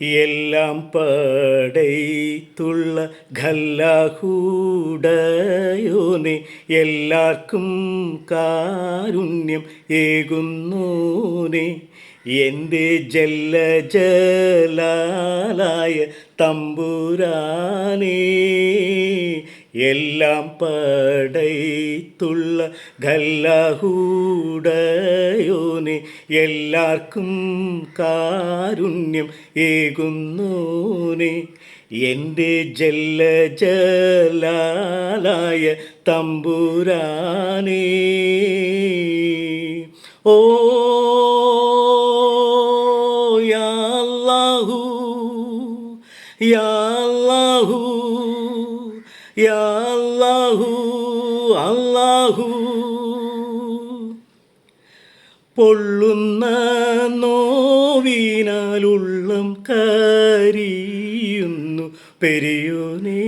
എല്ലാം പടൈത്തുള്ള ഖല്ലാഹൂടയോനെ എല്ലാവർക്കും കാരുണ്യം ഏകുന്നോനെ. എന്റെ ജല്ല ജലാലായ തമ്പുരാനേ എല്ലാം പടൈത്തുള്ള ഗല്ലാഹൂടയോനെ എല്ലാവർക്കും കാരുണ്യം ഏകുന്നോനെ. എന്റെ ജല്ല ജലാലായ തമ്പുരാനേ. ഓ യാഹു യാ അല്ലാഹു പൊള്ളുന്ന അല്ലാഹു ഉള്ളം കരിയുന്നു പെരിയോനേ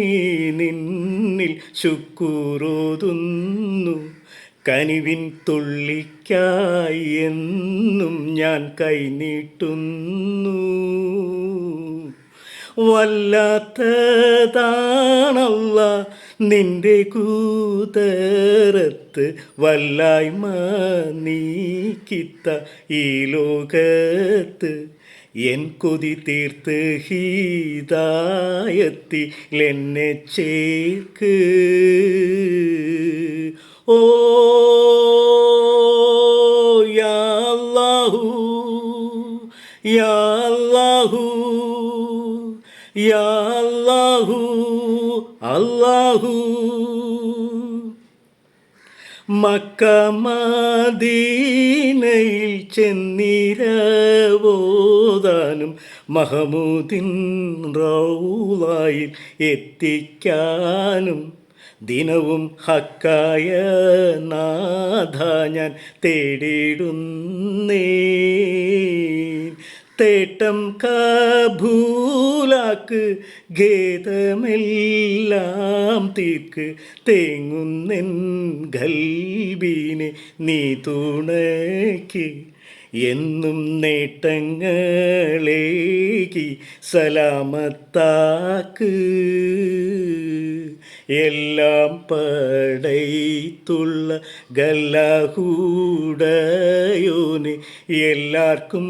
നിന്നിൽ ശുക്കൂറോതുന്നു. കനിവിൻ തുള്ളിക്കായി എന്നും ഞാൻ കൈനീട്ടുന്നു വല്ലാത്തതാണല്ല നിന്റെ കൂതറത്ത് വല്ലായ്മ നീക്കിത്ത ഈ ലോകത്ത്. എൻ കൊതി തീർത്ത് ഹീതായത്തിൽ എന്നെ ചേർക്ക് ഓ യാഹു അല്ലാഹു യാ അല്ലാഹു അല്ലാഹു. മക്കമദീനയിൽ ചെന്നിരവോദാനും മഹമൂദിൻ റൗലായിൽ എത്തിക്കാനും ദിനവും ഹക്കായ നാഥ ഞാൻ തേടിയിടുന്നേ തേട്ടം കാഭൂലാക്ക് ഗേതമെല്ലാം തീർക്ക് തേങ്ങുന്നെൻ ഗൽബീനെ നീ തുണയ്ക്ക് എന്നും നേട്ടങ്ങളേകി സലാമത്താക്ക്. എല്ലാം പടൈത്തുള്ള ഗല്ലാഹൂടയോന് എല്ലാവർക്കും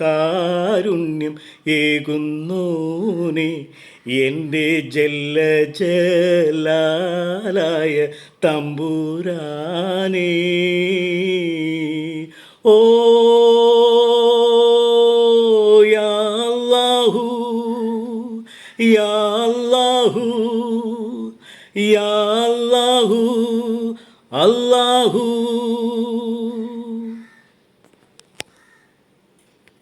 കാരുണ്യം ഏകുന്നോനെ. എന്റെ ജല്ല ജലാലായ തമ്പുരാനേ. O ya Allah, ya Allah, ya Allah, Allah.